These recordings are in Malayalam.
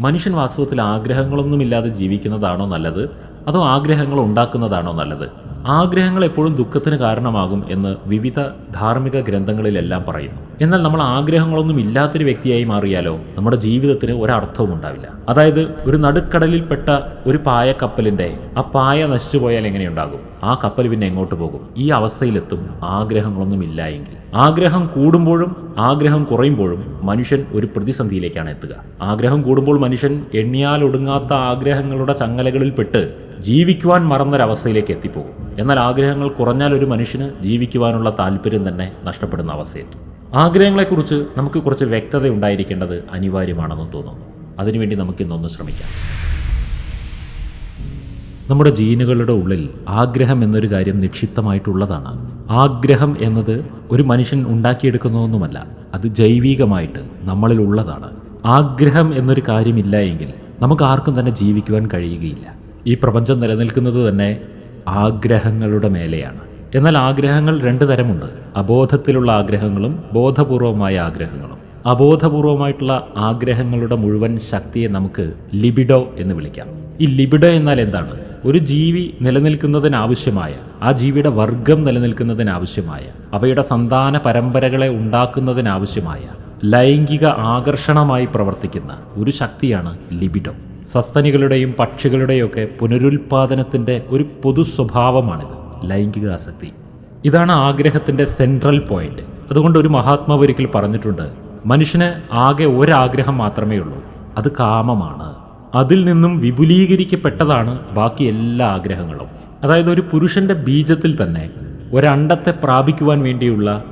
മനുഷ്യൻ വാസ്തവത്തിൽ ആഗ്രഹങ്ങളൊന്നുമില്ലാതെ ജീവിക്കുന്നതാണോ നല്ലത്? അതോ ആഗ്രഹങ്ങൾ ഉണ്ടാക്കുന്നതാണോ നല്ലത്? ആഗ്രഹങ്ങൾ എപ്പോഴും ദുഃഖത്തിന് കാരണമാകും എന്ന് വിവിധ ധാർമ്മിക ഗ്രന്ഥങ്ങളിലെല്ലാം പറയുന്നു. എന്നാൽ നമ്മൾ ആഗ്രഹങ്ങളൊന്നും ഇല്ലാത്തൊരു വ്യക്തിയായി മാറിയാലോ നമ്മുടെ ജീവിതത്തിന് ഒരർത്ഥവും ഉണ്ടാവില്ല. അതായത് ഒരു നടുക്കടലിൽപ്പെട്ട ഒരു പായ കപ്പലിന്റെ ആ പായ നശിച്ചു പോയാൽ എങ്ങനെയുണ്ടാകും ആ കപ്പൽ പിന്നെ എങ്ങോട്ട് പോകും? ഈ അവസ്ഥയിലെത്തും ആഗ്രഹങ്ങളൊന്നും ഇല്ല എങ്കിൽ. ആഗ്രഹം കൂടുമ്പോഴും ആഗ്രഹം കുറയുമ്പോഴും മനുഷ്യൻ ഒരു പ്രതിസന്ധിയിലേക്കാണ് എത്തുക. ആഗ്രഹം കൂടുമ്പോൾ മനുഷ്യൻ എണ്ണിയാൽ ഒടുങ്ങാത്ത ആഗ്രഹങ്ങളുടെ ചങ്ങലകളിൽപ്പെട്ട് ജീവിക്കുവാൻ മറന്നൊരവസ്ഥയിലേക്ക് എത്തിപ്പോകും. എന്നാൽ ആഗ്രഹങ്ങൾ കുറഞ്ഞാൽ ഒരു മനുഷ്യന് ജീവിക്കുവാനുള്ള താല്പര്യം തന്നെ നഷ്ടപ്പെടുന്ന അവസ്ഥയെത്തും. ആഗ്രഹങ്ങളെക്കുറിച്ച് നമുക്ക് കുറച്ച് വ്യക്തത ഉണ്ടായിരിക്കേണ്ടത് അനിവാര്യമാണെന്ന് തോന്നുന്നു. അതിനുവേണ്ടി നമുക്ക് ഇന്നൊന്ന് ശ്രമിക്കാം. നമ്മുടെ ജീനുകളുടെ ഉള്ളിൽ ആഗ്രഹം എന്നൊരു കാര്യം നിക്ഷിപ്തമായിട്ടുള്ളതാണ്. ആഗ്രഹം എന്നത് ഒരു മനുഷ്യൻ ഉണ്ടാക്കിയെടുക്കുന്നതൊന്നുമല്ല അത് ജൈവികമായിട്ട് നമ്മളിൽ ഉള്ളതാണ് ആഗ്രഹം എന്നൊരു കാര്യമില്ല എങ്കിൽ നമുക്ക് ആർക്കും തന്നെ ജീവിക്കുവാൻ കഴിയുകയില്ല. ഈ പ്രപഞ്ചം നിലനിൽക്കുന്നത് തന്നെ ആഗ്രഹങ്ങളുടെ മേലെയാണ്. എന്നാൽ ആഗ്രഹങ്ങൾ രണ്ട് തരമുണ്ട്. അബോധത്തിലുള്ള ആഗ്രഹങ്ങളും ബോധപൂർവമായ ആഗ്രഹങ്ങളും. അബോധപൂർവമായിട്ടുള്ള ആഗ്രഹങ്ങളുടെ മുഴുവൻ ശക്തിയെ നമുക്ക് ലിബിഡോ എന്ന് വിളിക്കാം. ഈ ലിബിഡോ എന്നാൽ എന്താണ്? ഒരു ജീവി നിലനിൽക്കുന്നതിനാവശ്യമായ ആ ജീവിയുടെ വർഗം നിലനിൽക്കുന്നതിനാവശ്യമായ അവയുടെ സന്താന പരമ്പരകളെ ഉണ്ടാക്കുന്നതിനാവശ്യമായ ലൈംഗിക ആകർഷണമായി പ്രവർത്തിക്കുന്ന ഒരു ശക്തിയാണ് ലിബിഡോ. സസ്തനികളുടെയും പക്ഷികളുടെയൊക്കെ പുനരുൽപാദനത്തിന്റെ ഒരു പൊതു സ്വഭാവമാണിത് ലൈംഗിക ആസക്തി. ഇതാണ് ആഗ്രഹത്തിന്റെ സെൻട്രൽ പോയിന്റ്. അതുകൊണ്ട് ഒരു മഹാത്മാവ് ഒരിക്കൽ പറഞ്ഞിട്ടുണ്ട് മനുഷ്യന് ആകെ ഒരാഗ്രഹം മാത്രമേ ഉള്ളൂ അത് കാമമാണ്. അതിൽ നിന്നും വിപുലീകരിക്കപ്പെട്ടതാണ് ബാക്കി എല്ലാ ആഗ്രഹങ്ങളും. അതായത് ഒരു പുരുഷന്റെ ബീജത്തിൽ തന്നെ ഒരണ്ടത്തെ പ്രാപിക്കുവാൻ വേണ്ടിയുള്ള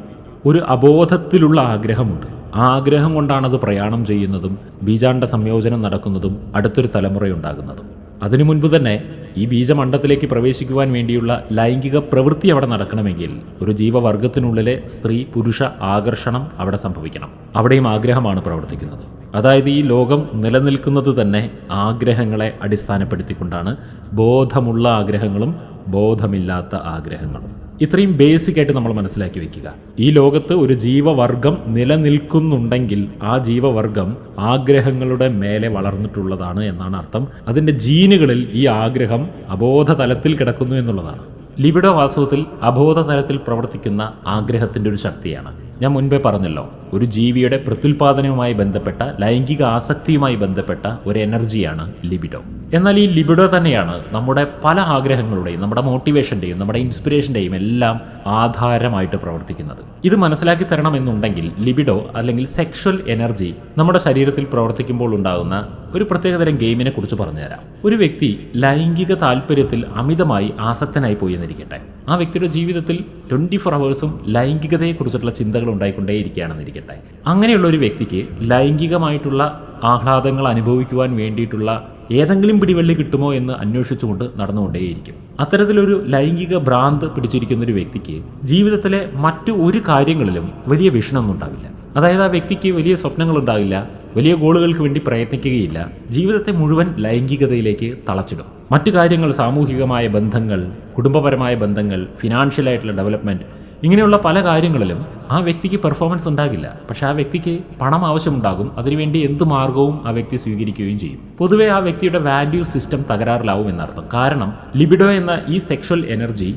ഒരു അബോധത്തിലുള്ള ആഗ്രഹമുണ്ട്. ആ ആഗ്രഹം കൊണ്ടാണത് പ്രയാണം ചെയ്യുന്നതും ബീജാണ്ട സംയോജനം നടക്കുന്നതും അടുത്തൊരു തലമുറയുണ്ടാകുന്നതും. അതിനു മുൻപ് തന്നെ ഈ ബീജമണ്ഡത്തിലേക്ക് പ്രവേശിക്കുവാൻ വേണ്ടിയുള്ള ലൈംഗിക പ്രവൃത്തി അവിടെ നടക്കണമെങ്കിൽ ഒരു ജീവവർഗത്തിനുള്ളിലെ സ്ത്രീ പുരുഷ ആകർഷണം അവിടെ സംഭവിക്കണം. അവിടെയും ആഗ്രഹമാണ് പ്രവർത്തിക്കുന്നത്. അതായത് ഈ ലോകം നിലനിൽക്കുന്നത് തന്നെ ആഗ്രഹങ്ങളെ അടിസ്ഥാനപ്പെടുത്തിക്കൊണ്ടാണ് ബോധമുള്ള ആഗ്രഹങ്ങളും ബോധമില്ലാത്ത ആഗ്രഹങ്ങളും. ഇത്രയും ബേസിക് ആയിട്ട് നമ്മൾ മനസ്സിലാക്കി വെക്കുക. ഈ ലോകത്ത് ഒരു ജീവവർഗം നിലനിൽക്കുന്നുണ്ടെങ്കിൽ ആ ജീവവർഗം ആഗ്രഹങ്ങളുടെ മേലെ വളർന്നിട്ടുള്ളതാണ് എന്നാണ് അർത്ഥം. അതിന്റെ ജീനുകളിൽ ഈ ആഗ്രഹം അബോധ തലത്തിൽ കിടക്കുന്നു എന്നുള്ളതാണ്. ലിബിഡോ വാസ്തവത്തിൽ അബോധ തലത്തിൽ പ്രവർത്തിക്കുന്ന ആഗ്രഹത്തിന്റെ ഒരു ശക്തിയാണ്. ഞാൻ മുൻപേ പറഞ്ഞല്ലോ ഒരു ജീവിയുടെ പ്രത്യുൽപാദനവുമായി ബന്ധപ്പെട്ട ലൈംഗിക ആസക്തിയുമായി ബന്ധപ്പെട്ട ഒരു എനർജിയാണ് ലിബിഡോ. എന്നാൽ ഈ ലിബിഡോ തന്നെയാണ് നമ്മുടെ പല ആഗ്രഹങ്ങളുടെയും നമ്മുടെ മോട്ടിവേഷന്റെയും നമ്മുടെ ഇൻസ്പിറേഷന്റെയും എല്ലാം ആധാരമായിട്ട് പ്രവർത്തിക്കുന്നത്. ഇത് മനസ്സിലാക്കി തരണമെന്നുണ്ടെങ്കിൽ ലിബിഡോ അല്ലെങ്കിൽ സെക്ഷൽ എനർജി നമ്മുടെ ശരീരത്തിൽ പ്രവർത്തിക്കുമ്പോൾ ഉണ്ടാകുന്ന ഒരു പ്രത്യേകതരം ഗെയിമിനെ കുറിച്ച് പറഞ്ഞുതരാം. ഒരു വ്യക്തി ലൈംഗിക താല്പര്യത്തിൽ അമിതമായി ആസക്തനായി പോയി എന്നിരിക്കട്ടെ. ആ വ്യക്തിയുടെ ജീവിതത്തിൽ ട്വന്റി ഫോർ അവേഴ്സും ലൈംഗികതയെക്കുറിച്ചിട്ടുള്ള ചിന്തകൾ ഉണ്ടായിക്കൊണ്ടേയിരിക്കുകയാണെന്നിരിക്കട്ടെ. അങ്ങനെയുള്ള ഒരു വ്യക്തിക്ക് ലൈംഗികമായിട്ടുള്ള ആഹ്ലാദങ്ങൾ അനുഭവിക്കുവാൻ വേണ്ടിയിട്ടുള്ള ഏതെങ്കിലും പിടിവള്ളി കിട്ടുമോ എന്ന് അന്വേഷിച്ചുകൊണ്ട് നടന്നുകൊണ്ടേയിരിക്കും. അത്തരത്തിലൊരു ലൈംഗിക ഭ്രാന്ത് പിടിച്ചിരിക്കുന്ന ഒരു വ്യക്തിക്ക് ജീവിതത്തിലെ മറ്റു ഒരു കാര്യങ്ങളിലും വലിയ വിഷണമൊന്നും ഉണ്ടാവില്ല അതായത് ആ വ്യക്തിക്ക് വലിയ സ്വപ്നങ്ങൾ ഉണ്ടാകില്ല വലിയ ഗോളുകൾക്ക് വേണ്ടി പ്രയത്നിക്കുകയില്ല ജീവിതത്തെ മുഴുവൻ ലൈംഗികതയിലേക്ക് തളച്ചിടും. മറ്റു കാര്യങ്ങൾ സാമൂഹികമായ ബന്ധങ്ങൾ കുടുംബപരമായ ബന്ധങ്ങൾ ഫിനാൻഷ്യലായിട്ടുള്ള ഡെവലപ്മെന്റ് ഇങ്ങനെയുള്ള പല കാര്യങ്ങളിലും ആ വ്യക്തിക്ക് പെർഫോമൻസ് ഉണ്ടാകില്ല. പക്ഷെ ആ വ്യക്തിക്ക് പണം ആവശ്യമുണ്ടാകും. അതിനുവേണ്ടി എന്ത് മാർഗവും ആ വ്യക്തി സ്വീകരിക്കുകയും ചെയ്യും. പൊതുവെ ആ വ്യക്തിയുടെ വാല്യൂ സിസ്റ്റം തകരാറിലാവും എന്നർത്ഥം. കാരണം ലിബിഡോ എന്ന ഈ സെക്ഷൽ എനർജി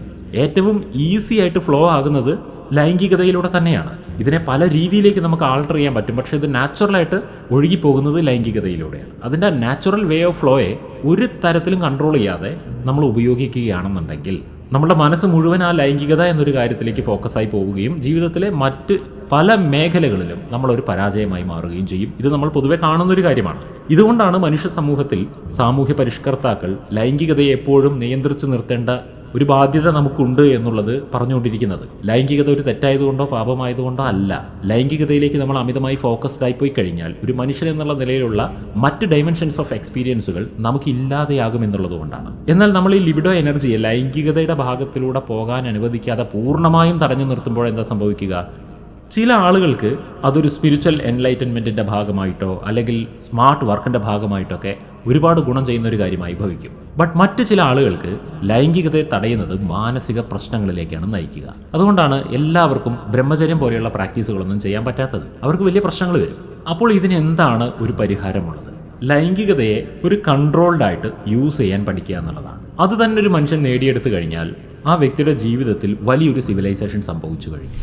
ഏറ്റവും ഈസി ആയിട്ട് ഫ്ലോ ആകുന്നത് ലൈംഗികതയിലൂടെ തന്നെയാണ്. ഇതിനെ പല രീതിയിലേക്ക് നമുക്ക് ആൾട്ടർ ചെയ്യാൻ പറ്റും. പക്ഷേ ഇത് നാച്ചുറലായിട്ട് ഒഴുകിപ്പോകുന്നത് ലൈംഗികതയിലൂടെയാണ്. അതിന്റെ നാച്ചുറൽ വേ ഓഫ് ഫ്ലോയെ ഒരു തരത്തിലും കൺട്രോൾ ചെയ്യാതെ നമ്മൾ ഉപയോഗിക്കുകയാണെന്നുണ്ടെങ്കിൽ നമ്മുടെ മനസ്സ് മുഴുവൻ ആ ലൈംഗികത എന്നൊരു കാര്യത്തിലേക്ക് ഫോക്കസായി പോവുകയും ജീവിതത്തിലെ മറ്റ് പല മേഖലകളിലും നമ്മളൊരു പരാജയമായി മാറുകയും ചെയ്യും. ഇത് നമ്മൾ പൊതുവെ കാണുന്നൊരു കാര്യമാണ്. ഇതുകൊണ്ടാണ് മനുഷ്യ സമൂഹത്തിൽ സാമൂഹ്യ പരിഷ്കർത്താക്കൾ ലൈംഗികതയെ എപ്പോഴും നിയന്ത്രിച്ചു നിർത്തേണ്ട ഒരു ബാധ്യത നമുക്കുണ്ട് എന്നുള്ളത് പറഞ്ഞുകൊണ്ടിരിക്കുന്നത്. ലൈംഗികത ഒരു തെറ്റായതുകൊണ്ടോ പാപമായതുകൊണ്ടോ അല്ല. ലൈംഗികതയിലേക്ക് നമ്മൾ അമിതമായി ഫോക്കസ്ഡ് ആയി പോയി കഴിഞ്ഞാൽ ഒരു മനുഷ്യൻ എന്നുള്ള നിലയിലുള്ള മറ്റ് ഡൈമെൻഷൻസ് ഓഫ് എക്സ്പീരിയൻസുകൾ നമുക്ക് ഇല്ലാതെയാകും എന്നുള്ളതുകൊണ്ടാണ് എന്നാൽ നമ്മൾ ഈ ലിബിഡോ എനർജിയെ ലൈംഗികതയുടെ ഭാഗത്തിലൂടെ പോകാൻ അനുവദിക്കാതെ പൂർണമായും തടഞ്ഞു നിർത്തുമ്പോൾ എന്താ സംഭവിക്കുക? ചില ആളുകൾക്ക് അതൊരു സ്പിരിച്വൽ എൻലൈറ്റൻമെന്റിന്റെ ഭാഗമായിട്ടോ അല്ലെങ്കിൽ സ്മാർട്ട് വർക്കിന്റെ ഭാഗമായിട്ടൊക്കെ ഒരുപാട് ഗുണം ചെയ്യുന്ന ഒരു കാര്യമായി ഭവിക്കും. ബട്ട് മറ്റ് ചില ആളുകൾക്ക് ലൈംഗികതയെ തടയുന്നത് മാനസിക പ്രശ്നങ്ങളിലേക്കാണ് നയിക്കുക. അതുകൊണ്ടാണ് എല്ലാവർക്കും ബ്രഹ്മചര്യം പോലെയുള്ള പ്രാക്ടീസുകളൊന്നും ചെയ്യാൻ പറ്റാത്തത്. അവർക്ക് വലിയ പ്രശ്നങ്ങൾ വരും. അപ്പോൾ ഇതിന് എന്താണ് ഒരു പരിഹാരമുള്ളത്? ലൈംഗികതയെ ഒരു കൺട്രോൾഡ് ആയിട്ട് യൂസ് ചെയ്യാൻ പഠിക്കുക എന്നുള്ളതാണ്. അത് തന്നെ ഒരു മനുഷ്യൻ നേടിയെടുത്തു കഴിഞ്ഞാൽ ആ വ്യക്തിയുടെ ജീവിതത്തിൽ വലിയൊരു സിവിലൈസേഷൻ സംഭവിച്ചു കഴിഞ്ഞു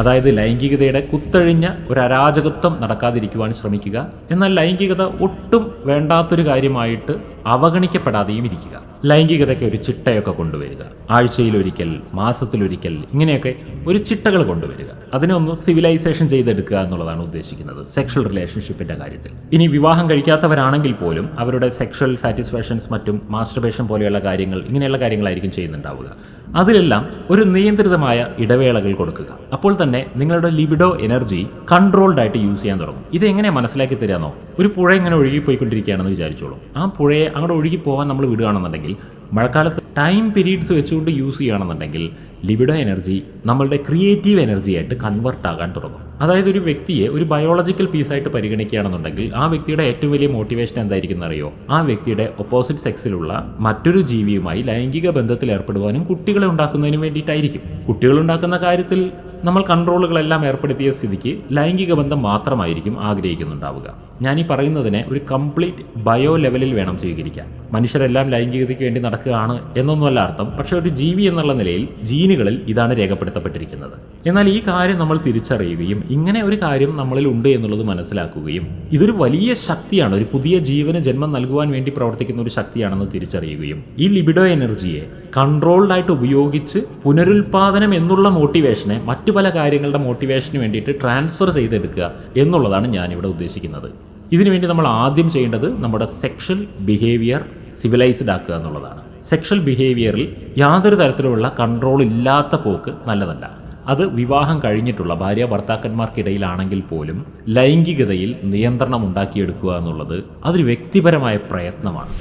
അതായത് ലൈംഗികതയുടെ കുത്തഴിഞ്ഞ ഒരു അരാജകത്വം നടക്കാതിരിക്കുവാൻ ശ്രമിക്കുക. എന്നാൽ ലൈംഗികത ഒട്ടും വേണ്ടാത്തൊരു കാര്യമായിട്ട് അവഗണിക്കപ്പെടാതെയും ഇരിക്കുക. ലൈംഗികതയ്ക്ക് ഒരു ചിട്ടയൊക്കെ കൊണ്ടുവരിക. ആഴ്ചയിലൊരിക്കൽ മാസത്തിലൊരിക്കൽ ഇങ്ങനെയൊക്കെ ഒരു ചിട്ടകൾ കൊണ്ടുവരിക. അതിനെ ഒന്ന് സിവിലൈസേഷൻ ചെയ്തെടുക്കുക എന്നുള്ളതാണ് ഉദ്ദേശിക്കുന്നത്. സെക്ഷൽ റിലേഷൻഷിപ്പിന്റെ കാര്യത്തിൽ. ഇനി വിവാഹം കഴിക്കാത്തവരാണെങ്കിൽ പോലും അവരുടെ സെക്ഷൽ സാറ്റിസ്ഫാക്ഷൻസ് മറ്റും മാസ്റ്റർബേഷൻ പോലെയുള്ള കാര്യങ്ങൾ ഇങ്ങനെയുള്ള കാര്യങ്ങളായിരിക്കും ചെയ്യുന്നുണ്ടാവുക. അതിലെല്ലാം ഒരു നിയന്ത്രിതമായ ഇടവേളകൾ കൊടുക്കുക. അപ്പോൾ തന്നെ നിങ്ങളുടെ ലിബിഡോ എനർജി കൺട്രോൾഡ് ആയിട്ട് യൂസ് ചെയ്യാൻ തുടങ്ങും. ഇത് എങ്ങനെ മനസ്സിലാക്കി തരാന്നോ? ഒരു പുഴ ഇങ്ങനെ ഒഴുകിപ്പോയിക്കൊണ്ടിരിക്കുകയാണെന്ന് വിചാരിച്ചോളൂ. ആ പുഴയെ അങ്ങോട്ട് ഒഴുകി പോകാൻ നമ്മൾ വിടുകയാണെന്നുണ്ടെങ്കിൽ മഴക്കാലത്ത് ടൈം പീരീഡ്സ് വെച്ചുകൊണ്ട് യൂസ് ചെയ്യുകയാണെന്നുണ്ടെങ്കിൽ ലിബിഡോ എനർജി നമ്മളുടെ ക്രിയേറ്റീവ് എനർജി ആയിട്ട് കൺവെർട്ട് ആകാൻ തുടങ്ങും. അതായത് ഒരു വ്യക്തിയെ ഒരു ബയോളജിക്കൽ പീസായിട്ട് പരിഗണിക്കുകയാണെന്നുണ്ടെങ്കിൽ ആ വ്യക്തിയുടെ ഏറ്റവും വലിയ മോട്ടിവേഷൻ എന്തായിരിക്കും അറിയോ ആ വ്യക്തിയുടെ ഓപ്പോസിറ്റ് സെക്സിലുള്ള മറ്റൊരു ജീവിയുമായി ലൈംഗിക ബന്ധത്തിൽ ഏർപ്പെടുവാനും കുട്ടികളെ ഉണ്ടാക്കുന്നതിനും വേണ്ടിയിട്ടായിരിക്കും. കുട്ടികൾ ഉണ്ടാക്കുന്ന കാര്യത്തിൽ നമ്മൾ കൺട്രോളുകളെല്ലാം ഏർപ്പെടുത്തിയ സ്ഥിതിക്ക് ലൈംഗിക ബന്ധം മാത്രമായിരിക്കും ആഗ്രഹിക്കുന്നുണ്ടാവുക. ഈ പറയുന്നതിനെ ഒരു കംപ്ലീറ്റ് ബയോ ലെവലിൽ വേണം സ്വീകരിക്കാൻ. മനുഷ്യരെല്ലാം ലൈംഗികതയ്ക്ക് വേണ്ടി നടക്കുകയാണ് എന്നൊന്നുമല്ല അർത്ഥം പക്ഷെ ഒരു ജീവി എന്നുള്ള നിലയിൽ ജീനുകളിൽ ഇതാണ് രേഖപ്പെടുത്തപ്പെട്ടിരിക്കുന്നത്. എന്നാൽ ഈ കാര്യം നമ്മൾ തിരിച്ചറിയുകയും ഇങ്ങനെ ഒരു കാര്യം നമ്മളിൽ ഉണ്ട് എന്നുള്ളത് മനസ്സിലാക്കുകയും ഇതൊരു വലിയ ശക്തിയാണ് ഒരു പുതിയ ജീവന് ജന്മം നൽകുവാൻ വേണ്ടി പ്രവർത്തിക്കുന്ന ഒരു ശക്തിയാണെന്ന് തിരിച്ചറിയുകയും ഈ ലിബിഡോ എനർജിയെ കൺട്രോൾഡ് ആയിട്ട് ഉപയോഗിച്ച് പുനരുൽപാദനം എന്നുള്ള മോട്ടിവേഷനെ മറ്റു പല കാര്യങ്ങളുടെ മോട്ടിവേഷന് വേണ്ടിയിട്ട് ട്രാൻസ്ഫർ ചെയ്തെടുക്കുക എന്നുള്ളതാണ് ഞാനിവിടെ ഉദ്ദേശിക്കുന്നത്. ഇതിനുവേണ്ടി നമ്മൾ ആദ്യം ചെയ്യേണ്ടത് നമ്മുടെ സെക്ഷൽ ബിഹേവിയർ സിവിലൈസ്ഡ് ആക്കുക എന്നുള്ളതാണ്. സെക്ഷൽ ബിഹേവിയറിൽ യാതൊരു തരത്തിലുള്ള കൺട്രോൾ ഇല്ലാത്ത പോക്ക് നല്ലതല്ല. അത് വിവാഹം കഴിഞ്ഞിട്ടുള്ള ഭാര്യ ഭർത്താക്കന്മാർക്കിടയിലാണെങ്കിൽ പോലും ലൈംഗികതയിൽ നിയന്ത്രണം ഉണ്ടാക്കിയെടുക്കുക എന്നുള്ളത് അതൊരു വ്യക്തിപരമായ പ്രയത്നമാണ്.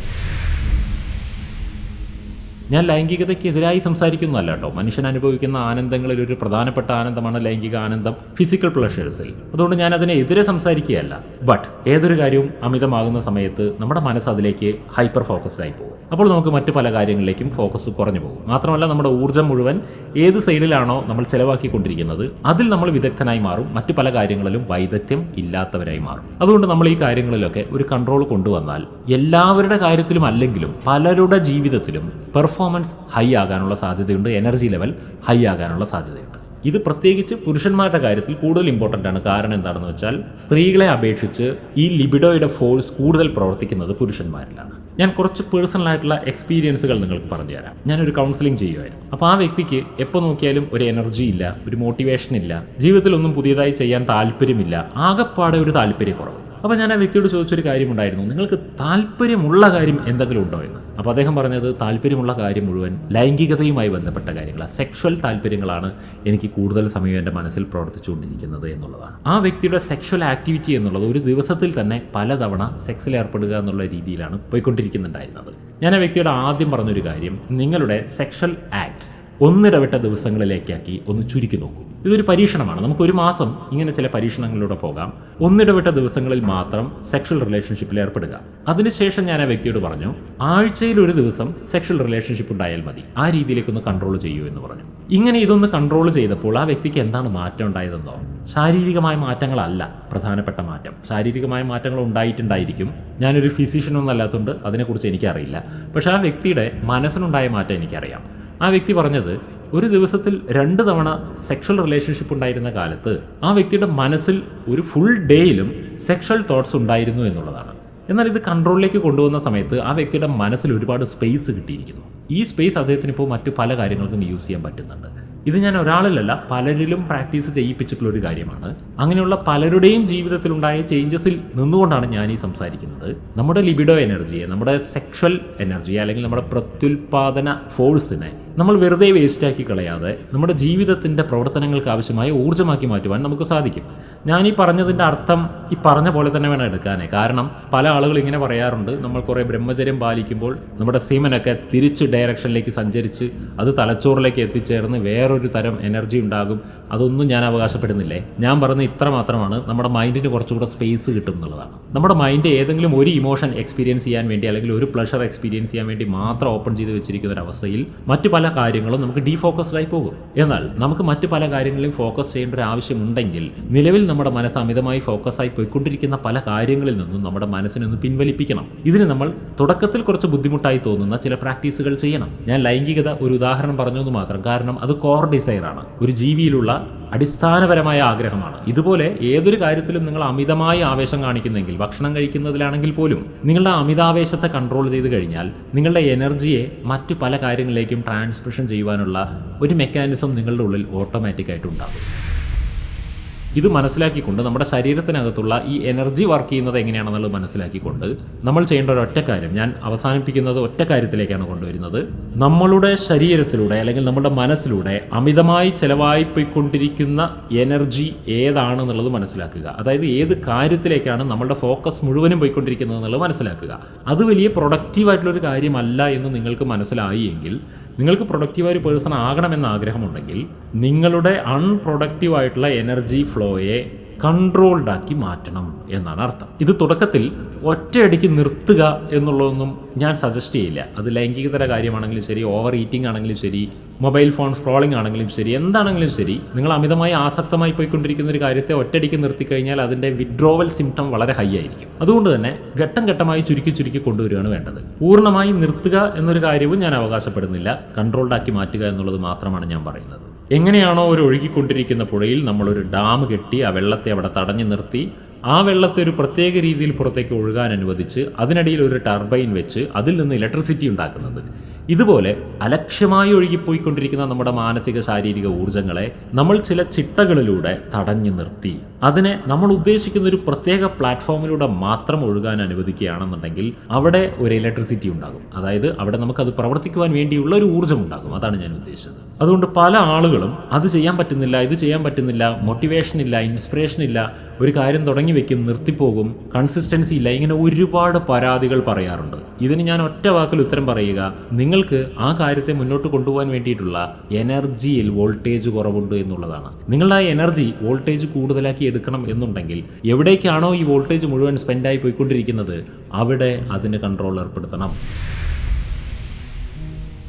ഞാൻ ലൈംഗികതയ്ക്കെതിരായി സംസാരിക്കുന്നതല്ല കേട്ടോ. മനുഷ്യൻ അനുഭവിക്കുന്ന ആനന്ദങ്ങളിൽ ഒരു പ്രധാനപ്പെട്ട ആനന്ദമാണ് ലൈംഗിക ആനന്ദം ഫിസിക്കൽ പ്ലഷേഴ്സിൽ അതുകൊണ്ട് ഞാൻ അതിനെതിരെ സംസാരിക്കുകയല്ല. ബട്ട് ഏതൊരു കാര്യവും അമിതമാകുന്ന സമയത്ത് നമ്മുടെ മനസ്സ് അതിലേക്ക് ഹൈപ്പർ ഫോക്കസ്ഡ് ആയി പോകും. അപ്പോൾ നമുക്ക് മറ്റു പല കാര്യങ്ങളിലേക്കും ഫോക്കസ് കുറഞ്ഞു പോകും. മാത്രമല്ല നമ്മുടെ ഊർജം മുഴുവൻ ഏത് സൈഡിലാണോ നമ്മൾ ചെലവാക്കിക്കൊണ്ടിരിക്കുന്നത് അതിൽ നമ്മൾ വിദഗ്ധനായി മാറും. മറ്റു പല കാര്യങ്ങളിലും വൈദഗ്ധ്യം ഇല്ലാത്തവരായി മാറും. അതുകൊണ്ട് നമ്മൾ ഈ കാര്യങ്ങളിലൊക്കെ ഒരു കൺട്രോൾ കൊണ്ടുവന്നാൽ എല്ലാവരുടെ കാര്യത്തിലും അല്ലെങ്കിലും പലരുടെ ജീവിതത്തിലും പെർഫോമൻസ് ഹൈ ആകാനുള്ള സാധ്യതയുണ്ട്. എനർജി ലെവൽ ഹൈ ആകാനുള്ള സാധ്യതയുണ്ട്. ഇത് പ്രത്യേകിച്ച് പുരുഷന്മാരുടെ കാര്യത്തിൽ കൂടുതൽ ഇമ്പോർട്ടന്റ് ആണ്. കാരണം എന്താണെന്ന് വെച്ചാൽ സ്ത്രീകളെ അപേക്ഷിച്ച് ഈ ലിബിഡോയുടെ ഫോഴ്സ് കൂടുതൽ പ്രവർത്തിക്കുന്നത് പുരുഷന്മാരിലാണ്. ഞാൻ കുറച്ച് പേഴ്സണൽ ആയിട്ടുള്ള എക്സ്പീരിയൻസുകൾ നിങ്ങൾക്ക് പറഞ്ഞു തരാം ഞാനൊരു കൗൺസിലിംഗ് ചെയ്യുമായിരുന്നു അപ്പോൾ ആ വ്യക്തിക്ക് എപ്പോൾ നോക്കിയാലും ഒരു എനർജി ഇല്ല ഒരു മോട്ടിവേഷൻ ഇല്ല. ജീവിതത്തിൽ ഒന്നും പുതിയതായി ചെയ്യാൻ താല്പര്യമില്ല. ആകെപ്പാടെ ഒരു താല്പര്യക്കുറവ്. അപ്പോൾ ഞാൻ ആ വ്യക്തിയോട് ചോദിച്ചൊരു കാര്യമുണ്ടായിരുന്നു. നിങ്ങൾക്ക് താല്പര്യമുള്ള കാര്യം എന്തെങ്കിലും ഉണ്ടോ എന്ന്? അപ്പോൾ അദ്ദേഹം പറഞ്ഞത് താല്പര്യമുള്ള കാര്യം മുഴുവൻ ലൈംഗികതയുമായി ബന്ധപ്പെട്ട കാര്യങ്ങളാണ് സെക്ഷൽ താല്പര്യങ്ങളാണ് എനിക്ക് കൂടുതൽ സമയം എന്റെ മനസ്സിൽ പ്രവർത്തിച്ചുകൊണ്ടിരിക്കുന്നത് എന്നുള്ളതാണ്. ആ വ്യക്തിയുടെ സെക്ഷൽ ആക്ടിവിറ്റി എന്നുള്ളത് ഒരു ദിവസത്തിൽ തന്നെ പലതവണ സെക്സിൽ ഏർപ്പെടുക എന്നുള്ള രീതിയിലാണ് പോയിക്കൊണ്ടിരിക്കുന്നുണ്ടായിരുന്നത്. ഞാൻ ആ വ്യക്തിയോട് ആദ്യം പറഞ്ഞൊരു കാര്യം നിങ്ങളുടെ സെക്ഷൽ ആക്ട്സ് ഒന്നിടവിട്ട ദിവസങ്ങളിലേക്കാക്കി ഒന്ന് ചുരുക്കി നോക്കൂ. ഇതൊരു പരീക്ഷണമാണ്. നമുക്ക് ഒരു മാസം ഇങ്ങനെ ചില പരീക്ഷണങ്ങളിലൂടെ പോകാം. ഒന്നിടവിട്ട ദിവസങ്ങളിൽ മാത്രം സെക്ഷൽ റിലേഷൻഷിപ്പിൽ ഏർപ്പെടുക. അതിനുശേഷം ഞാൻ ആ വ്യക്തിയോട് പറഞ്ഞു ആഴ്ചയിൽ ഒരു ദിവസം സെക്ഷൽ റിലേഷൻഷിപ്പ് ഉണ്ടായാൽ മതി. ആ രീതിയിലേക്ക് ഒന്ന് കൺട്രോൾ ചെയ്യൂ എന്ന് പറഞ്ഞു. ഇങ്ങനെ ഇതൊന്ന് കൺട്രോൾ ചെയ്തപ്പോൾ ആ വ്യക്തിക്ക് എന്താണ് മാറ്റം ഉണ്ടായതെന്നോ? ശാരീരികമായ മാറ്റങ്ങളല്ല പ്രധാനപ്പെട്ട മാറ്റം. ശാരീരികമായ മാറ്റങ്ങൾ ഉണ്ടായിട്ടുണ്ടായിരിക്കും. ഞാനൊരു ഫിസിഷ്യനൊന്നും അല്ലാത്തതുകൊണ്ട് അതിനെക്കുറിച്ച് എനിക്കറിയില്ല. പക്ഷേ ആ വ്യക്തിയുടെ മനസ്സിനുണ്ടായ മാറ്റം എനിക്കറിയാം. ആ വ്യക്തി പറഞ്ഞത് ഒരു ദിവസത്തിൽ രണ്ട് തവണ സെക്ഷൽ റിലേഷൻഷിപ്പ് ഉണ്ടായിരുന്ന കാലത്ത് ആ വ്യക്തിയുടെ മനസ്സിൽ ഒരു ഫുൾ ഡേയിലും സെക്ഷൽ തോട്ട്സ് ഉണ്ടായിരുന്നു എന്നുള്ളതാണ്. എന്നാൽ ഇത് കൺട്രോളിലേക്ക് കൊണ്ടുവന്ന സമയത്ത് ആ വ്യക്തിയുടെ മനസ്സിൽ ഒരുപാട് സ്പേസ് കിട്ടിയിരിക്കുന്നു. ഈ സ്പേസ് അദ്ദേഹത്തിന് ഇപ്പോൾ മറ്റു പല കാര്യങ്ങൾക്കും യൂസ് ചെയ്യാൻ പറ്റുന്നുണ്ട്. ഇത് ഞാൻ ഒരാളിലല്ല പലരിലും പ്രാക്ടീസ് ചെയ്യിപ്പിച്ചിട്ടുള്ള ഒരു കാര്യമാണ്. അങ്ങനെയുള്ള പലരുടെയും ജീവിതത്തിലുണ്ടായ ചേഞ്ചസിൽ നിന്നുകൊണ്ടാണ് ഞാൻ ഈ സംസാരിക്കുന്നത്. നമ്മുടെ ലിബിഡോ എനർജിയെ നമ്മുടെ സെക്ഷൽ എനർജിയെ അല്ലെങ്കിൽ നമ്മുടെ പ്രത്യുൽപാദന ഫോഴ്സിനെ നമ്മൾ വെറുതെ വേസ്റ്റാക്കി കളയാതെ നമ്മുടെ ജീവിതത്തിന്റെ പ്രവർത്തനങ്ങൾക്ക് ആവശ്യമായ ഊർജമാക്കി മാറ്റുവാൻ നമുക്ക് സാധിക്കും. ഞാൻ ഈ പറഞ്ഞതിന്റെ അർത്ഥം ഈ പറഞ്ഞ പോലെ തന്നെ വേണം എടുക്കാനേ. കാരണം പല ആളുകൾ ഇങ്ങനെ പറയാറുണ്ട് നമ്മൾ കുറേ ബ്രഹ്മചര്യം പാലിക്കുമ്പോൾ നമ്മുടെ സീമനൊക്കെ തിരിച്ച് ഡയറക്ഷനിലേക്ക് സഞ്ചരിച്ച് അത് തലച്ചോറിലേക്ക് എത്തിച്ചേർന്ന് വേറൊരു തരം എനർജി ഉണ്ടാകും. അതൊന്നും ഞാൻ അവകാശപ്പെടുന്നില്ലേ? ഞാൻ പറഞ്ഞ ഇത്ര മാത്രമാണ്. നമ്മുടെ മൈൻഡിന് കുറച്ചുകൂടെ സ്പേസ് കിട്ടും എന്നുള്ളതാണ്. നമ്മുടെ മൈൻഡ് ഏതെങ്കിലും ഒരു ഇമോഷൻ എക്സ്പീരിയൻസ് ചെയ്യാൻ വേണ്ടി അല്ലെങ്കിൽ ഒരു പ്ലഷർ എക്സ്പീരിയൻസ് ചെയ്യാൻ വേണ്ടി മാത്രം ഓപ്പൺ ചെയ്ത് വെച്ചിരിക്കുന്ന ഒരു അവസ്ഥയിൽ മറ്റു പല കാര്യങ്ങളും നമുക്ക് ഡീഫോക്കസ്ഡായി പോകും. എന്നാൽ നമുക്ക് മറ്റു പല കാര്യങ്ങളിലും ഫോക്കസ് ചെയ്യേണ്ട ഒരു ആവശ്യമുണ്ടെങ്കിൽ നിലവിൽ നമ്മുടെ മനസ്സ് അമിതമായി ഫോക്കസായി പോയിക്കൊണ്ടിരിക്കുന്ന പല കാര്യങ്ങളിൽ നിന്നും നമ്മുടെ മനസ്സിനെ ഒന്ന് പിൻവലിപ്പിക്കണം. ഇതിന് നമ്മൾ തുടക്കത്തിൽ കുറച്ച് ബുദ്ധിമുട്ടായി തോന്നുന്ന ചില പ്രാക്ടീസുകൾ ചെയ്യണം. ഞാൻ ലൈംഗികത ഒരു ഉദാഹരണം പറഞ്ഞു എന്ന് മാത്രം. കാരണം അത് കോർ ഡിസൈറാണ് ഒരു ജീവിയിലുള്ള അടിസ്ഥാനപരമായ ആഗ്രഹമാണ്. ഇതുപോലെ ഏതൊരു കാര്യത്തിലും നിങ്ങൾ അമിതമായി ആവേശം കാണിക്കുന്നെങ്കിൽ ഭക്ഷണം കഴിക്കുന്നതിലാണെങ്കിൽ പോലും നിങ്ങളുടെ അമിതാവേശത്തെ കൺട്രോൾ ചെയ്ത് കഴിഞ്ഞാൽ നിങ്ങളുടെ എനർജിയെ മറ്റു പല കാര്യങ്ങളിലേക്കും ട്രാൻസ്മിഷൻ ചെയ്യുവാനുള്ള ഒരു മെക്കാനിസം നിങ്ങളുടെ ഉള്ളിൽ ഓട്ടോമാറ്റിക്കായിട്ട് ഉണ്ടാകും. ഇത് മനസ്സിലാക്കിക്കൊണ്ട് നമ്മുടെ ശരീരത്തിനകത്തുള്ള ഈ എനർജി വർക്ക് ചെയ്യുന്നത് എങ്ങനെയാണെന്നുള്ളത് മനസ്സിലാക്കിക്കൊണ്ട് നമ്മൾ ചെയ്യേണ്ട ഒരു ഒറ്റ കാര്യം ഞാൻ അവസാനിപ്പിക്കുന്നത് ഒറ്റ കാര്യത്തിലേക്കാണ് കൊണ്ടുവരുന്നത്. നമ്മളുടെ ശരീരത്തിലൂടെ അല്ലെങ്കിൽ നമ്മുടെ മനസ്സിലൂടെ അമിതമായി ചെലവായി പോയിക്കൊണ്ടിരിക്കുന്ന എനർജി ഏതാണെന്നുള്ളത് മനസ്സിലാക്കുക. അതായത് ഏത് കാര്യത്തിലേക്കാണ് നമ്മളുടെ ഫോക്കസ് മുഴുവനും പോയിക്കൊണ്ടിരിക്കുന്നത് എന്നുള്ളത് മനസ്സിലാക്കുക. അത് വലിയ പ്രൊഡക്റ്റീവായിട്ടുള്ളൊരു കാര്യമല്ല എന്ന് നിങ്ങൾക്ക് മനസ്സിലായി എങ്കിൽ നിങ്ങൾക്ക് പ്രൊഡക്റ്റീവായ ഒരു പേഴ്സൺ ആകണമെന്ന് ആഗ്രഹമുണ്ടെങ്കിൽ നിങ്ങളുടെ അൺപ്രൊഡക്റ്റീവ് ആയിട്ടുള്ള എനർജി ഫ്ലോയെ കൺട്രോൾഡ് ആക്കി മാറ്റണം എന്നാണ് അർത്ഥം. ഇത് തുടക്കത്തിൽ ഒറ്റയടിക്ക് നിർത്തുക എന്നുള്ളതൊന്നും ഞാൻ സജസ്റ്റ് ചെയ്യില്ല. അത് ലൈംഗികതര കാര്യമാണെങ്കിലും ശരി ഓവർ ഈറ്റിംഗ് ആണെങ്കിലും ശരി മൊബൈൽ ഫോൺ സ്ക്രോളിംഗ് ആണെങ്കിലും ശരി എന്താണെങ്കിലും ശരി നിങ്ങൾ അമിതമായി ആസക്തമായി പോയിക്കൊണ്ടിരിക്കുന്ന ഒരു കാര്യത്തെ ഒറ്റയടിക്ക് നിർത്തിക്കഴിഞ്ഞാൽ അതിന്റെ വിഡ്രോവൽ സിംറ്റം വളരെ ഹൈ ആയിരിക്കും. അതുകൊണ്ട് തന്നെ ഘട്ടം ഘട്ടമായി ചുരുക്കി ചുരുക്കി കൊണ്ടുവരികയാണ് വേണ്ടത്. പൂർണമായി നിർത്തുക എന്നൊരു കാര്യവും ഞാൻ അവകാശപ്പെടുന്നില്ല. കൺട്രോൾഡ് ആക്കി മാറ്റുക എന്നുള്ളത് മാത്രമാണ് ഞാൻ പറയുന്നത്. എങ്ങനെയാണോ ഒരു ഒഴുകിക്കൊണ്ടിരിക്കുന്ന പുഴയിൽ നമ്മളൊരു ഡാം കെട്ടി ആ വെള്ളത്തെ അവിടെ തടഞ്ഞു നിർത്തി ആ വെള്ളത്തെ ഒരു പ്രത്യേക രീതിയിൽ പുറത്തേക്ക് ഒഴുകാൻ അനുവദിച്ച് അതിനിടയിൽ ഒരു ടർബൈൻ വെച്ച് അതിൽ നിന്ന് ഇലക്ട്രിസിറ്റി ഉണ്ടാക്കുന്നത്. ഇതുപോലെ അലക്ഷ്യമായി ഒഴുകിപ്പോയിക്കൊണ്ടിരിക്കുന്ന നമ്മുടെ മാനസിക ശാരീരിക ഊർജങ്ങളെ നമ്മൾ ചില ചിട്ടകളിലൂടെ തടഞ്ഞു നിർത്തി. അതിനെ നമ്മൾ ഉദ്ദേശിക്കുന്ന ഒരു പ്രത്യേക പ്ലാറ്റ്ഫോമിലൂടെ മാത്രം ഒഴുകാൻ അനുവദിക്കുകയാണെന്നുണ്ടെങ്കിൽ അവിടെ ഒരു ഇലക്ട്രിസിറ്റി ഉണ്ടാകും. അതായത് അവിടെ നമുക്കത് പ്രവർത്തിക്കുവാൻ വേണ്ടിയുള്ള ഒരു ഊർജം ഉണ്ടാകും. അതാണ് ഞാൻ ഉദ്ദേശിച്ചത്. അതുകൊണ്ട് പല ആളുകളും അത് ചെയ്യാൻ പറ്റുന്നില്ല ഇത് ചെയ്യാൻ പറ്റുന്നില്ല മോട്ടിവേഷൻ ഇല്ല ഇൻസ്പിറേഷൻ ഇല്ല ഒരു കാര്യം തുടങ്ങി വെക്കും നിർത്തിപ്പോകും കൺസിസ്റ്റൻസി ഇല്ല ഇങ്ങനെ ഒരുപാട് പരാതികൾ പറയാറുണ്ട്. ഇതിന് ഞാൻ ഒറ്റ വാക്കിൽ ഉത്തരം പറയുക നിങ്ങൾക്ക് ആ കാര്യത്തെ മുന്നോട്ട് കൊണ്ടുപോകാൻ വേണ്ടിയിട്ടുള്ള എനർജിയിൽ വോൾട്ടേജ് കുറവുണ്ട് എന്നുള്ളതാണ്. നിങ്ങളുടെ ആ എനർജി വോൾട്ടേജ് കൂടുതലാക്കി എടുക്കണം എന്നുണ്ടെങ്കിൽ എവിടേക്കാണോ ഈ വോൾട്ടേജ് മുഴുവൻ സ്പെൻഡായി പോയിക്കൊണ്ടിരിക്കുന്നത് അവിടെ അതിന് കൺട്രോൾ ഏർപ്പെടുത്തണം.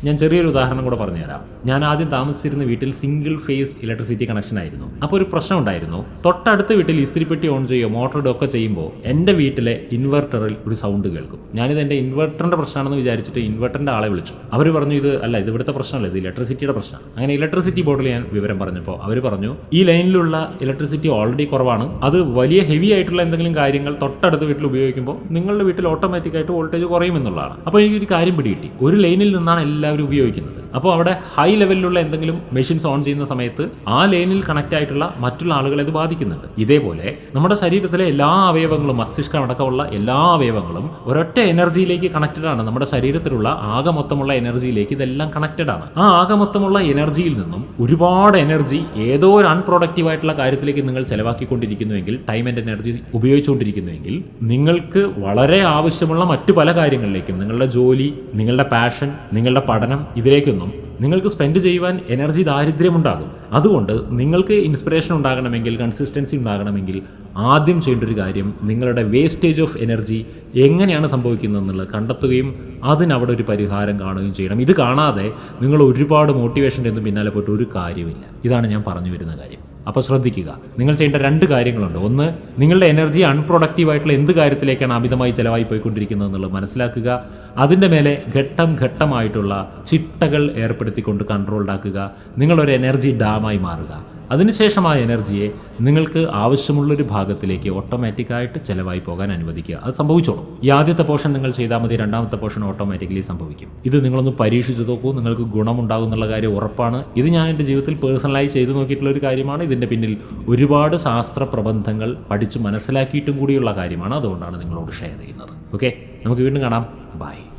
ഞാൻ ചെറിയൊരു ഉദാഹരണം കൂടെ പറഞ്ഞുതരാം. ഞാൻ ആദ്യം താമസിച്ചിരുന്ന വീട്ടിൽ സിംഗിൾ ഫേസ് ഇലക്ട്രിസിറ്റി കണക്ഷൻ ആയിരുന്നു. അപ്പോൾ ഒരു പ്രശ്നം ഉണ്ടായിരുന്നു. തൊട്ടടുത്ത വീട്ടിൽ ഇസ്തിരിപ്പെട്ടി ഓൺ ചെയ്യുകയോ മോട്ടർ ഇടുകയോ ഒക്കെ ചെയ്യുമ്പോൾ എന്റെ വീട്ടിലെ ഇൻവെർട്ടറിൽ ഒരു സൗണ്ട് കേൾക്കും. ഞാനിത് എന്റെ ഇൻവെർട്ടറിന്റെ പ്രശ്നമാണെന്ന് വിചാരിച്ചിട്ട് ഇൻവെർട്ടറിന്റെ ആളെ വിളിച്ചു. അവർ പറഞ്ഞു ഇത് അല്ല ഇത് ഇവിടുത്തെ പ്രശ്നമല്ല ഇത് ഇലക്ട്രിസിറ്റിയുടെ പ്രശ്നം അങ്ങനെ ഇലക്ട്രിസിറ്റി ബോർഡിൽ ഞാൻ വിവരം പറഞ്ഞപ്പോൾ അവർ പറഞ്ഞു ഈ ലൈനിലുള്ള ഇലക്ട്രിസിറ്റി ഓൾറെഡി കുറവാണ്. അത് വലിയ ഹെവി ആയിട്ടുള്ള എന്തെങ്കിലും കാര്യങ്ങൾ തൊട്ടടുത്ത വീട്ടിൽ ഉപയോഗിക്കുമ്പോൾ നിങ്ങളുടെ വീട്ടിൽ ഓട്ടോമാറ്റിക്കായിട്ട് വോൾട്ടേജ് കുറയുമെന്നുള്ളതാണ് അപ്പോൾ എനിക്കൊരു കാര്യം പിടികിട്ടി. ഒരു ലൈനിൽ നിന്നാണ് എല്ലാവരും ഉപയോഗിക്കുന്നത് അപ്പോൾ അവിടെ ഹൈ ലെവലിലുള്ള എന്തെങ്കിലും മെഷീൻസ് ഓൺ ചെയ്യുന്ന സമയത്ത് ആ ലൈനിൽ കണക്ട് ആയിട്ടുള്ള മറ്റുള്ള ആളുകളെ ഇത് ബാധിക്കുന്നുണ്ട്. ഇതേപോലെ നമ്മുടെ ശരീരത്തിലെ എല്ലാ അവയവങ്ങളും മസ്തിഷ്കം അടക്കമുള്ള എല്ലാ അവയവങ്ങളും ഒരൊറ്റ എനർജിയിലേക്ക് കണക്റ്റഡ് ആണ്. നമ്മുടെ ശരീരത്തിലുള്ള ആകെ മൊത്തമുള്ള എനർജിയിലേക്ക് ഇതെല്ലാം കണക്റ്റഡ് ആണ്. ആ ആകെ മൊത്തമുള്ള എനർജിയിൽ നിന്നും ഒരുപാട് എനർജി ഏതോ ഒരു അൺപ്രൊഡക്റ്റീവ് ആയിട്ടുള്ള കാര്യത്തിലേക്ക് നിങ്ങൾ ചെലവാക്കിക്കൊണ്ടിരിക്കുന്നുവെങ്കിൽ ടൈം ആൻഡ് എനർജി ഉപയോഗിച്ചുകൊണ്ടിരിക്കുന്നുവെങ്കിൽ നിങ്ങൾക്ക് വളരെ ആവശ്യമുള്ള മറ്റു പല കാര്യങ്ങളിലേക്കും നിങ്ങളുടെ ജോലി നിങ്ങളുടെ പാഷൻ നിങ്ങളുടെ പഠനം ഇതിലേക്കൊന്നും നിങ്ങൾക്ക് സ്പെൻഡ് ചെയ്യുവാൻ എനർജി ദാരിദ്ര്യമുണ്ടാകും. അതുകൊണ്ട് നിങ്ങൾക്ക് ഇൻസ്പിറേഷൻ ഉണ്ടാകണമെങ്കിൽ കൺസിസ്റ്റൻസി ഉണ്ടാകണമെങ്കിൽ ആദ്യം ചെയ്യേണ്ട ഒരു കാര്യം നിങ്ങളുടെ വേസ്റ്റേജ് ഓഫ് എനർജി എങ്ങനെയാണ് സംഭവിക്കുന്നത് എന്നുള്ളത് കണ്ടെത്തുകയും അതിനവിടെ ഒരു പരിഹാരം കാണുകയും ചെയ്യണം. ഇത് കാണാതെ നിങ്ങൾ ഒരുപാട് മോട്ടിവേഷന്റെ ഒന്നും പിന്നാലെ പോയിട്ട് ഒരു കാര്യമില്ല ഇതാണ് ഞാൻ പറഞ്ഞു വരുന്ന കാര്യം. അപ്പോൾ ശ്രദ്ധിക്കുക. നിങ്ങൾ ചെയ്യേണ്ട രണ്ട് കാര്യങ്ങളുണ്ട്. ഒന്ന് നിങ്ങളുടെ എനർജി അൺപ്രൊഡക്റ്റീവ് ആയിട്ടുള്ള എന്ത് കാര്യത്തിലേക്കാണ് അമിതമായി ചിലവായി പോയിക്കൊണ്ടിരിക്കുന്നത് എന്നുള്ളത് മനസ്സിലാക്കുക. അതിന്റെ മേലെ ഘട്ടം ഘട്ടമായിട്ടുള്ള ചിട്ടകൾ ഏർപ്പെടുത്തിക്കൊണ്ട് കൺട്രോൾഡ് ആക്കുക. നിങ്ങളൊരു എനർജി ഡാമായി മാറുക. അതിനുശേഷം ആ എനർജിയെ നിങ്ങൾക്ക് ആവശ്യമുള്ളൊരു ഭാഗത്തിലേക്ക് ഓട്ടോമാറ്റിക്കായിട്ട് ചിലവായി പോകാൻ അനുവദിക്കുക. അത് സംഭവിച്ചോളും. ഈ ആദ്യത്തെ പോർഷൻ നിങ്ങൾ ചെയ്താൽ മതി. രണ്ടാമത്തെ പോർഷൻ ഓട്ടോമാറ്റിക്കലി സംഭവിക്കും. ഇത് നിങ്ങളൊന്ന് പരീക്ഷിച്ച് നോക്കൂ. നിങ്ങൾക്ക് ഗുണമുണ്ടാകും എന്നുള്ള കാര്യം ഉറപ്പാണ്. ഇത് ഞാൻ എന്റെ ജീവിതത്തിൽ പേഴ്സണലായി ചെയ്തു നോക്കിയിട്ടുള്ള ഒരു കാര്യമാണ്. ഇതിന്റെ പിന്നിൽ ഒരുപാട് ശാസ്ത്ര പ്രബന്ധങ്ങൾ പഠിച്ച് മനസ്സിലാക്കിയിട്ടും കൂടിയുള്ള കാര്യമാണ്. അതുകൊണ്ടാണ് നിങ്ങളോട് ഷെയർ ചെയ്യുന്നത്. ഓക്കെ? നമുക്ക് വീണ്ടും കാണാം. ബൈ.